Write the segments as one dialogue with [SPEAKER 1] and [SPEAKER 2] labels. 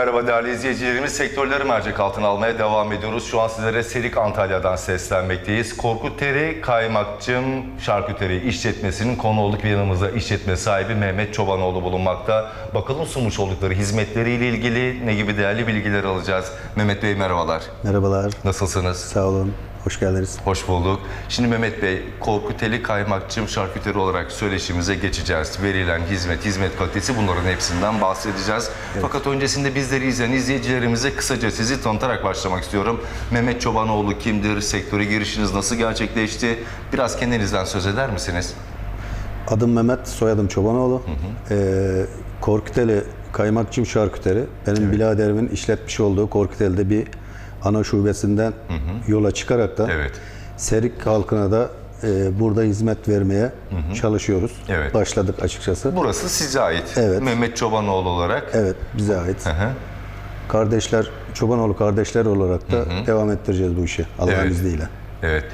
[SPEAKER 1] Merhaba değerli izleyicilerimiz. Sektörleri mercek altına almaya devam ediyoruz. Şu an sizlere Serik Antalya'dan seslenmekteyiz. Korkuteri Kaymakçım Şarküteri işletmesinin konu olduk ve yanımızda işletme sahibi Mehmet Çobanoğlu bulunmakta. Bakalım sunmuş oldukları hizmetleriyle ilgili ne gibi değerli bilgiler alacağız. Mehmet Bey merhabalar.
[SPEAKER 2] Merhabalar,
[SPEAKER 1] Nasılsınız?
[SPEAKER 2] sağ olun, hoş geldiniz.
[SPEAKER 1] Hoş bulduk. Şimdi Mehmet Bey, Korkuteli Kaymakçım Şarküteri olarak söyleşimize geçeceğiz. Verilen hizmet, hizmet kalitesi bunların hepsinden bahsedeceğiz. Fakat öncesinde bizleri izleyen izleyicilerimize kısaca sizi tanıtarak başlamak istiyorum. Mehmet Çobanoğlu kimdir? Sektöre girişiniz nasıl gerçekleşti? Biraz kendinizden söz eder misiniz?
[SPEAKER 2] Adım Mehmet, soyadım Çobanoğlu. Ee, Korkuteli Kaymakçım Şarküteri, benim biraderimin işletmiş olduğu Korkuteli'de bir ana şubesinden yola çıkarak da
[SPEAKER 1] Evet.
[SPEAKER 2] Serik halkına da e, burada hizmet vermeye çalışıyoruz.
[SPEAKER 1] Evet.
[SPEAKER 2] Başladık açıkçası.
[SPEAKER 1] Burası size ait.
[SPEAKER 2] Evet.
[SPEAKER 1] Mehmet Çobanoğlu olarak.
[SPEAKER 2] Evet, bize ait.
[SPEAKER 1] Hı hı.
[SPEAKER 2] Kardeşler, Çobanoğlu kardeşler olarak da devam ettireceğiz bu işi Allah'ın
[SPEAKER 1] Evet.
[SPEAKER 2] izniyle.
[SPEAKER 1] Evet.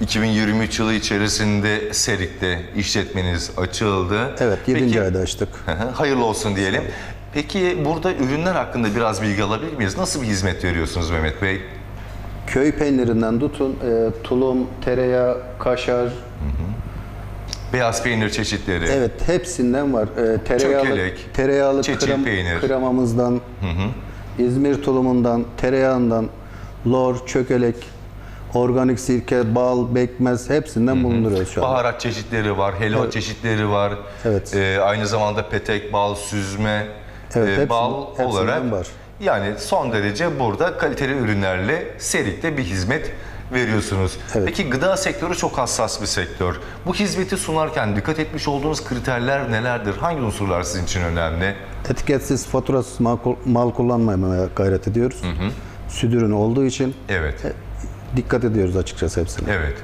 [SPEAKER 1] 2023 yılı içerisinde Serik'te işletmeniz açıldı.
[SPEAKER 2] Evet, 7.
[SPEAKER 1] Peki-
[SPEAKER 2] ayda açtık.
[SPEAKER 1] Hı hı, Hayırlı olsun diyelim. Peki burada ürünler hakkında biraz bilgi alabilir miyiz? Nasıl bir hizmet veriyorsunuz Mehmet Bey?
[SPEAKER 2] Köy peynirinden tutun, e, tulum, tereyağı, kaşar,
[SPEAKER 1] Beyaz peynir çeşitleri.
[SPEAKER 2] Evet, hepsinden var. Ee, tereyağlı,
[SPEAKER 1] Çökelek,
[SPEAKER 2] tereyağlı
[SPEAKER 1] çeçil
[SPEAKER 2] krem,
[SPEAKER 1] peynir.
[SPEAKER 2] kremamızdan, İzmir tulumundan, tereyağından, lor, çökelek, organik sirke, bal, bekmez hepsinden bulunduruyoruz şu an.
[SPEAKER 1] Baharat çeşitleri var, helva çeşitleri var.
[SPEAKER 2] Evet.
[SPEAKER 1] Ee, aynı zamanda petek, bal, süzme,
[SPEAKER 2] Evet,
[SPEAKER 1] e,
[SPEAKER 2] hepsinden-
[SPEAKER 1] bal
[SPEAKER 2] hepsinden
[SPEAKER 1] olarak.
[SPEAKER 2] var.
[SPEAKER 1] Yani son derece burada kaliteli ürünlerle Serik'te bir hizmet veriyorsunuz.
[SPEAKER 2] Evet.
[SPEAKER 1] Peki gıda sektörü çok hassas bir sektör. Bu hizmeti sunarken dikkat etmiş olduğunuz kriterler nelerdir? Hangi unsurlar sizin için önemli?
[SPEAKER 2] Etiketsiz, faturasız mal, mal kullanmamaya gayret ediyoruz. Süt ürünü olduğu için
[SPEAKER 1] Evet.
[SPEAKER 2] dikkat ediyoruz açıkçası hepsine.
[SPEAKER 1] Evet.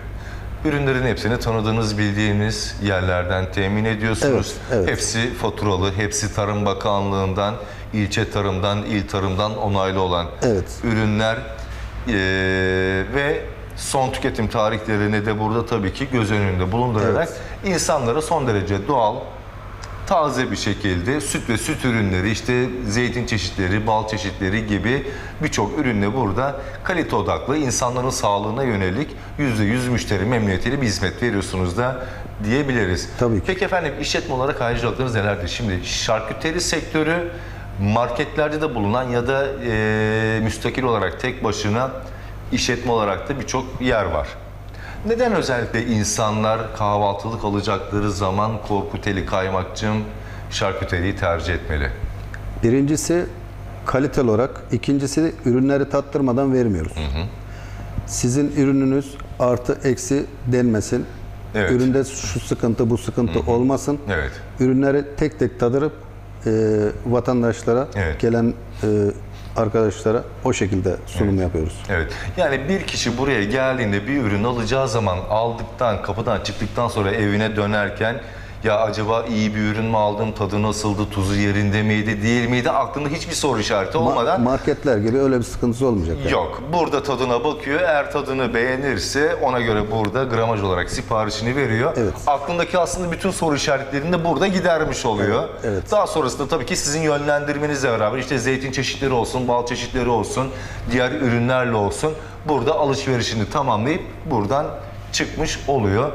[SPEAKER 1] Ürünlerin hepsini tanıdığınız, bildiğiniz yerlerden temin ediyorsunuz.
[SPEAKER 2] Evet, evet.
[SPEAKER 1] Hepsi faturalı, hepsi Tarım Bakanlığı'ndan, ilçe tarımdan, il tarımdan onaylı olan
[SPEAKER 2] Evet.
[SPEAKER 1] ürünler eee, ve son tüketim tarihlerini de burada tabii ki göz önünde bulundurarak insanlara son derece doğal, taze bir şekilde süt ve süt ürünleri, işte zeytin çeşitleri, bal çeşitleri gibi birçok ürünle burada kalite odaklı insanların sağlığına yönelik %100 müşteri memnuniyetiyle bir hizmet veriyorsunuz da diyebiliriz.
[SPEAKER 2] Tabii ki.
[SPEAKER 1] Peki efendim işletme olarak ayrıcalıklarınız nelerdir? Şimdi şarküteri sektörü marketlerde de bulunan ya da e, müstakil olarak tek başına işletme olarak da birçok yer var. Neden özellikle insanlar kahvaltılık alacakları zaman korkuteli kaymakçım şarküteriyi tercih etmeli?
[SPEAKER 2] Birincisi kaliteli olarak, ikincisi ürünleri tattırmadan vermiyoruz. Sizin ürününüz artı eksi denmesin.
[SPEAKER 1] Evet.
[SPEAKER 2] Üründe şu sıkıntı bu sıkıntı olmasın.
[SPEAKER 1] Evet.
[SPEAKER 2] Ürünleri tek tek tadırıp e, vatandaşlara,
[SPEAKER 1] Evet.
[SPEAKER 2] gelen e, arkadaşlara o şekilde sunum yapıyoruz.
[SPEAKER 1] Evet. Yani bir kişi buraya geldiğinde bir ürün alacağı zaman aldıktan, kapıdan çıktıktan sonra evine dönerken ya acaba iyi bir ürün mü aldım, tadı nasıldı, tuzu yerinde miydi, değil miydi? Aklında hiçbir soru işareti
[SPEAKER 2] Ma-
[SPEAKER 1] olmadan
[SPEAKER 2] marketler gibi öyle bir sıkıntısı olmayacak. yani.
[SPEAKER 1] Yok. Burada tadına bakıyor. Eğer tadını beğenirse ona göre burada gramaj olarak siparişini veriyor.
[SPEAKER 2] Evet.
[SPEAKER 1] Aklındaki aslında bütün soru işaretlerini de burada gidermiş oluyor.
[SPEAKER 2] Evet, evet.
[SPEAKER 1] Daha sonrasında tabii ki sizin yönlendirmenizle beraber işte zeytin çeşitleri olsun, bal çeşitleri olsun, diğer ürünlerle olsun burada alışverişini tamamlayıp buradan çıkmış oluyor.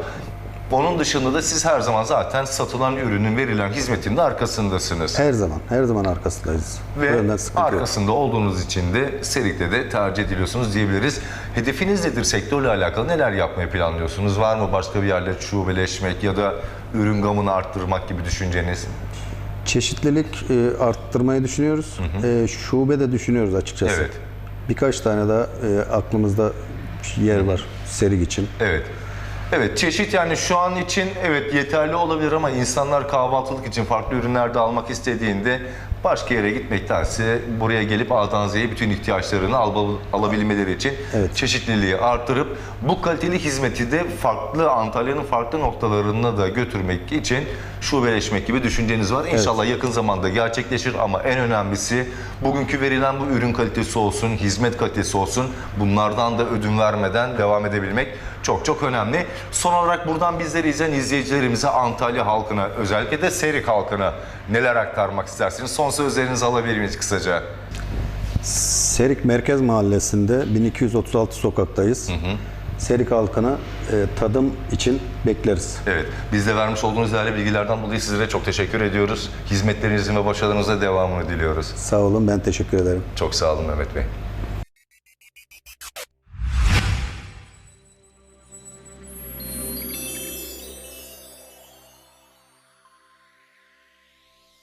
[SPEAKER 1] Onun dışında da siz her zaman zaten satılan ürünün verilen hizmetin de arkasındasınız.
[SPEAKER 2] Her zaman, her zaman arkasındayız.
[SPEAKER 1] Ve
[SPEAKER 2] sıkıntı yok.
[SPEAKER 1] arkasında olduğunuz için de Serik'te de tercih ediliyorsunuz diyebiliriz. Hedefiniz nedir? Sektörle alakalı neler yapmayı planlıyorsunuz? Var mı başka bir yerle şubeleşmek ya da ürün gamını arttırmak gibi düşünceniz?
[SPEAKER 2] Çeşitlilik e, arttırmayı düşünüyoruz. E, şube de düşünüyoruz açıkçası.
[SPEAKER 1] Evet.
[SPEAKER 2] Birkaç tane daha e, aklımızda yer var serik için.
[SPEAKER 1] Evet. Evet çeşit yani şu an için evet yeterli olabilir ama insanlar kahvaltılık için farklı ürünler de almak istediğinde başka yere gitmektense buraya gelip A'dan Z'ye bütün ihtiyaçlarını al- alabilmeleri için
[SPEAKER 2] Evet.
[SPEAKER 1] çeşitliliği artırıp bu kaliteli hizmeti de farklı Antalya'nın farklı noktalarına da götürmek için şubeleşmek gibi düşünceniz var. İnşallah yakın zamanda gerçekleşir ama en önemlisi bugünkü verilen bu ürün kalitesi olsun, hizmet kalitesi olsun bunlardan da ödün vermeden devam edebilmek çok çok önemli. Son olarak buradan bizleri izleyen izleyicilerimize Antalya halkına özellikle de Serik halkına neler aktarmak istersiniz? Son sözlerinizi alabilir miyiz kısaca?
[SPEAKER 2] Serik Merkez Mahallesi'nde 1236 sokaktayız. Serik halkını e, tadım için bekleriz.
[SPEAKER 1] Evet, biz de vermiş olduğunuz değerli bilgilerden dolayı sizlere çok teşekkür ediyoruz. Hizmetlerinizin ve başarılarınıza devamını diliyoruz.
[SPEAKER 2] Sağ olun ben teşekkür ederim.
[SPEAKER 1] Çok sağ olun Mehmet Bey.